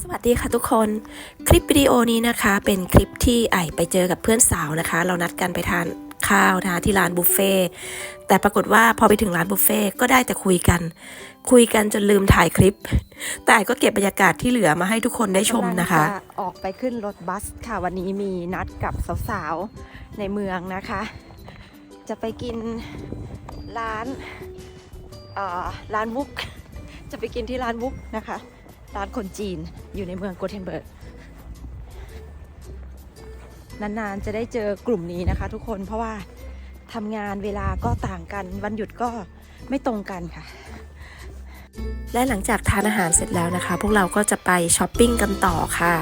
สวัสดีค่ะทุกคน คลิปวิดีโอนี้นะคะ เป็นคลิปที่ไอไปเจอกับเพื่อนสาวนะคะ เรานัดกันไปทานข้าวนะคะที่ร้านบุฟเฟ่แต่ปรากฏว่าพอไปถึงร้านบุฟเฟ่ก็ได้แต่คุยกัน คุยกันจนลืมถ่ายคลิป แต่ไอก็เก็บบรรยากาศที่เหลือมาให้ทุกคนได้ชมนะคะ ออกไปขึ้นรถบัสค่ะวันนี้มีนัดกับสาวๆในเมืองนะคะ จะไปกินร้านอ่อร้านวุกจะไปกินที่ร้านวุกนะคะ ร้านคนจีนอยู่ในเมืองโกเทนเบิร์กนานๆจะได้เจอกลุ่มนี้นะคะ ทุกคนเพราะว่าทำงานเวลาก็ต่างกันวันหยุดก็ไม่ตรงกันค่ะ และหลังจากทานอาหารเสร็จแล้วนะคะ พวกเราก็จะไปช้อปปิ้งกันต่อค่ะ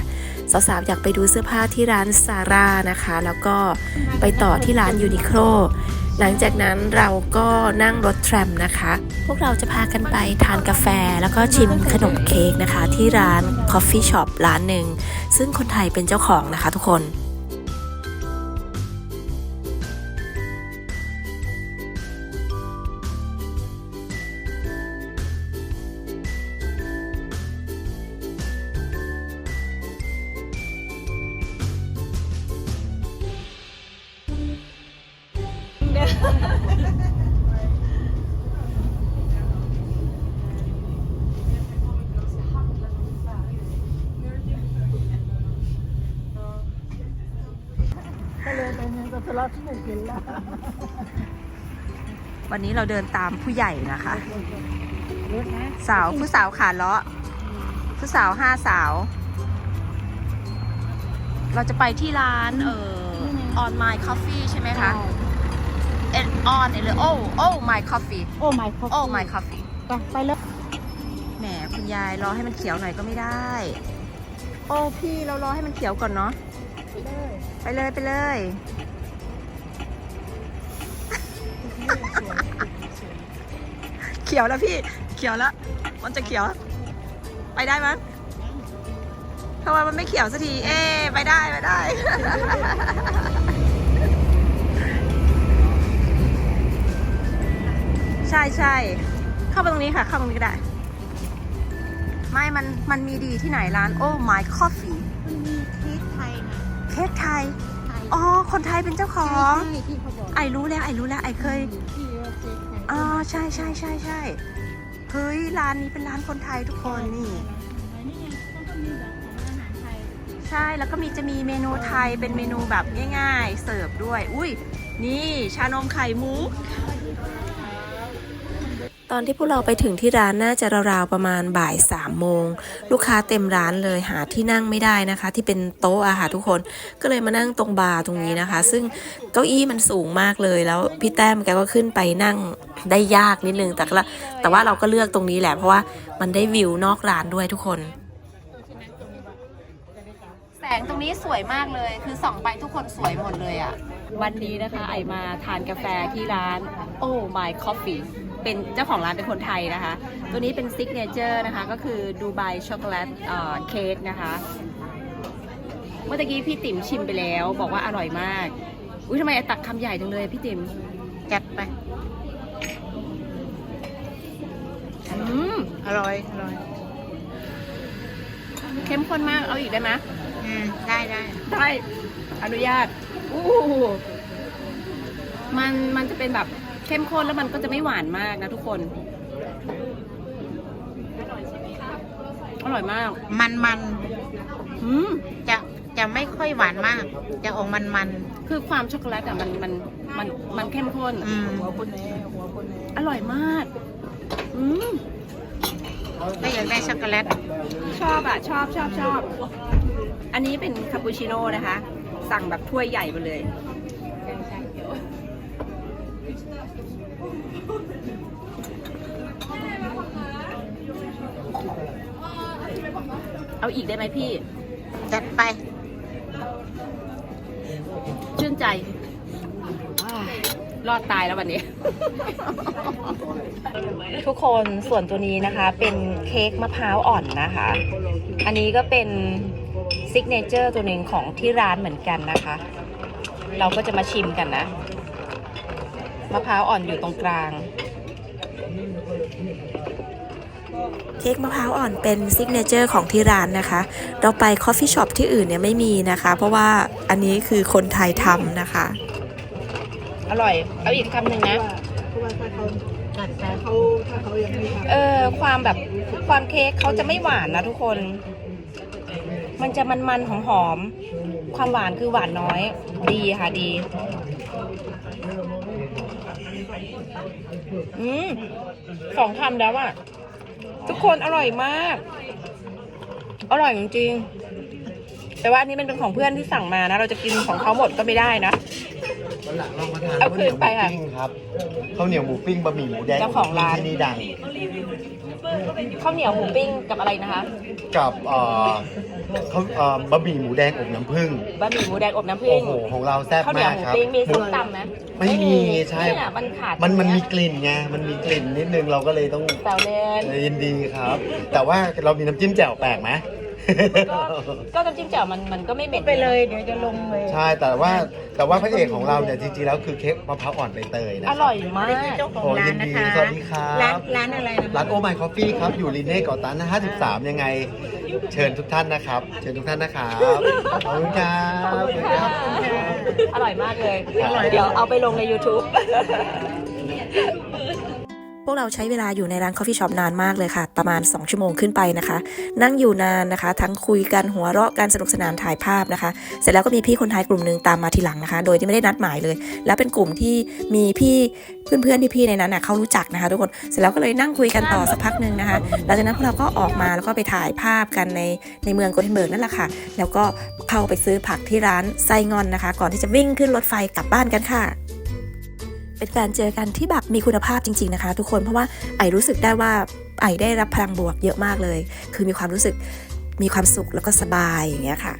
สาวๆอยากไปดูเสื้อผ้าที่ร้านซาร่านะคะ แล้วก็ไปต่อที่ร้านยูนิโคล หลังจากนั้นเราก็นั่งรถแทรมนะคะ พวกเราจะพากันไปทานกาแฟแล้วก็ชิมขนมเค้กนะคะ ที่ร้าน Coffee Shop ร้านหนึ่ง ซึ่งคนไทยเป็นเจ้าของนะคะทุกคน วันนี้เราเดินตามผู้ใหญ่นะคะ สาวผู้สาวขาเลาะผู้สาวห้าสาว เราจะไปที่ร้านเอ่อ on my coffee ใช่ไหมคะ and on หรือ oh oh my coffee โอ้ my coffee oh my coffee ไปไปเลยแหมคุณยายรอให้มันเขียวหน่อยก็ไม่ได้ โอ้พี่เรารอให้มันเขียวก่อนเนาะไปเลยไปเลยเขียวแล้วพี่เขียวแล้วมันจะเขียว ไปได้มั้ยทำไมมันไม่เขียวสักที เอ๊ะไปได้ไปได้ ใช่ใช่เข้าไปตรงนี้ค่ะเข้าตรงนี้ก็ได้ ไม่มันมันมีดีที่ไหนร้านโอ้ my coffee มันมีเค้กไทยนะเค้กไทยไทยอ๋อคนไทยเป็นเจ้าของ ใช่ที่เขาบอกไอรู้แล้วไอรู้แล้วไอเคยที่ว่าเค้กไทยอ๋อใช่ใช่ใช่ใช่เฮ้ยร้านนี้เป็นร้านคนไทยทุกคนนี่ นี่ไงต้องก็มีแบบของอาหารไทยใช่แล้วก็มีจะมีเมนูไทยเป็นเมนูแบบง่าย ๆ เสิร์ฟด้วย อุ้ยนี่ชานมไข่มุก ตอนที่พวกเราไปถึงที่ร้านน่าจะราวๆประมาณบ่ายสามโมง ลูกค้าเต็มร้านเลยหาที่นั่งไม่ได้นะคะ ที่เป็นโต๊ะอาหารทุกคนก็เลยมานั่งตรงบาร์ตรงนี้นะคะ ซึ่งเก้าอี้มันสูงมากเลย แล้วพี่แต้มแกก็ขึ้นไปนั่งได้ยากนิดนึงแต่ละแต่ว่าเราก็เลือกตรงนี้แหละเพราะว่ามันได้วิวนอกร้านด้วยทุกคน แสงตรงนี้สวยมากเลย คือส่องไปทุกคนสวยหมดเลยอะ่ะวันนี้นะคะไอมาทานกาแฟที่ร้าน Oh My Coffee เป็นเจ้าของร้านเป็นคนไทยนะคะ ตัวนี้เป็นซิกเนเจอร์นะคะ ก็คือดูไบช็อกโกแลตเค้กนะคะ เมื่อตะกี้พี่ติ๋มชิมไปแล้ว บอกว่าอร่อยมาก อุ้ยทำไมไอตักคำใหญ่จังเลยพี่ติ๋มจัดไปอืมอร่อยอร่อยเข้มข้นมากเอาอีกได้ไหมอืมได้ได้ได้อนุญาตอู้มันมันจะเป็นแบบ เข้มข้นแล้วมันก็จะไม่หวานมากนะทุกคน อร่อยมาก มันมันอืมๆจะจะไม่ค่อยหวานมาก จะออกมันมันคือความช็อกโกแลตอะมันมันมันมันเข้มข้นๆอืมอร่อยมาก อืมก็อยากได้ช็อกโกแลต ชอบอะชอบชอบชอบ อันนี้เป็นคาปูชิโน่นะคะ สั่งแบบถ้วยใหญ่ไปเลย เอาอีกได้ไหมพี่ จัดไป ชื่นใจ รอดตายแล้ววันนี้ ทุกคนส่วนตัวนี้นะคะ เป็นเค้กมะพร้าวอ่อนนะคะ อันนี้ก็เป็นซิกเนเจอร์ตัวหนึ่งของที่ร้านเหมือนกันนะคะ เราก็จะมาชิมกันนะ มะพร้าวอ่อนอยู่ตรงกลาง เค้กมะพร้าวอ่อนเป็นซิกเนเจอร์ของที่ร้านนะคะ เราไปคอฟฟี่ช็อปที่อื่นเนี่ยไม่มีนะคะ เพราะว่าอันนี้คือคนไทยทำนะคะ อร่อย เอาอีกคำหนึ่งนะเพราะว่าถ้าเขาจัดไปเขาถ้าเขายังไม่ทำเออความแบบความเค้กเขาจะไม่หวานนะทุกคน มันจะมันๆหอมๆความหวานคือหวานน้อย ดีค่ะดี อืมสองคำแล้วอะ ทุกคนอร่อยมาก อร่อยจริงๆแต่ว่าอันนี้มันเป็นของเพื่อนที่สั่งมานะ เราจะกินของเขาหมดก็ไม่ได้นะ วันหลังลองมาทานเอาข้าวเหนียวคืนหไปมูค่ะปิ้งครับข้าวเหนียวหมูปิ้งบะหมี่หมูแดงเจ้าของร้าน ที่นี่ดัง ข้าวเหนียวหมูปิ้งกับอะไรนะคะ กับเอ่อข้าวเอ่อบะหมี่หมูแดงอบน้ำผึ้งบะหมี่หมูแดงอบน้ำผึ้โอ้งโหของเราแซ่บข้าวเหนียมาวกหมูครับปิ้งมีส้มตำไหมไม่มีใช่เนี่ยมันขาดมันมันมีตรงกลิ่นไงมันมีกลิ่นนิดนึงเราก็เลยต้องแซวเล่นยินดีครับ แต่ว่าเรามีน้ำจิ้มแจ่วแปลกไหม ก็ก็น้ำจิ้มแจ่วมันมันก็ไม่เหม็นไปเลย เดี๋ยวจะลงเลยใช่แต่ว่าแต่ว่าพระเอกของเราเนี่ยจริงๆแล้วคือเค้กมะพร้าวอ่อนใบเตยนะอครับร่อยมากเจ้าของโอ้ร้ายินนนะดีคะ สวัสดีครับร้านร้านอะไรนะร้านโอไมคอฟฟี่ครับ อยู่ลินเน่ก่อตันนะ53 ยังไง เชิญทุกท่านนะครับ เชิญทุกท่านนะครับขอบคุณครับขอบคุณค่ะอร่อยมากเลย อร่อย เดี๋ยวเอาไปลงใน YouTube พวกเราใช้เวลาอยู่ในร้านคอฟฟี่ช็อปนานมากเลยค่ะ ประมาณ 2 ชั่วโมงขึ้นไปนะคะ นั่งอยู่นานนะคะ ทั้งคุยกันหัวเราะกันสนุกสนานถ่ายภาพนะคะ เสร็จแล้วก็มีพี่คนไทยกลุ่มหนึ่งตามมาทีหลังนะคะ โดยที่ไม่ได้นัดหมายเลย แล้วเป็นกลุ่มที่มีพี่เพื่อนๆพี่ๆในนั้นน่ะเขารู้จักนะคะ ทุกคนเสร็จแล้วก็เลยนั่งคุยกันต่อสักพักหนึ่งนะคะหลังจากนั้นพวกเราก็ออกมาแล้วก็ไปถ่ายภาพกันในในเมืองโกเทนเบิร์กนั่นแหละค่ะ แล้วก็เข้าไปซื้อผักที่ร้านไซงอนนะคะ ก่อนที่จะวิ่งขึ้นรถไฟกลับบ้านกันค่ะ เป็นการเจอกันที่แบบมีคุณภาพจริง ๆนะคะ ทุกคนเพราะว่าไอรู้สึกได้ว่าไอได้รับพลังบวกเยอะมากเลย คือมีความรู้สึกมีความสุขแล้วก็สบายอย่างเงี้ยค่ะ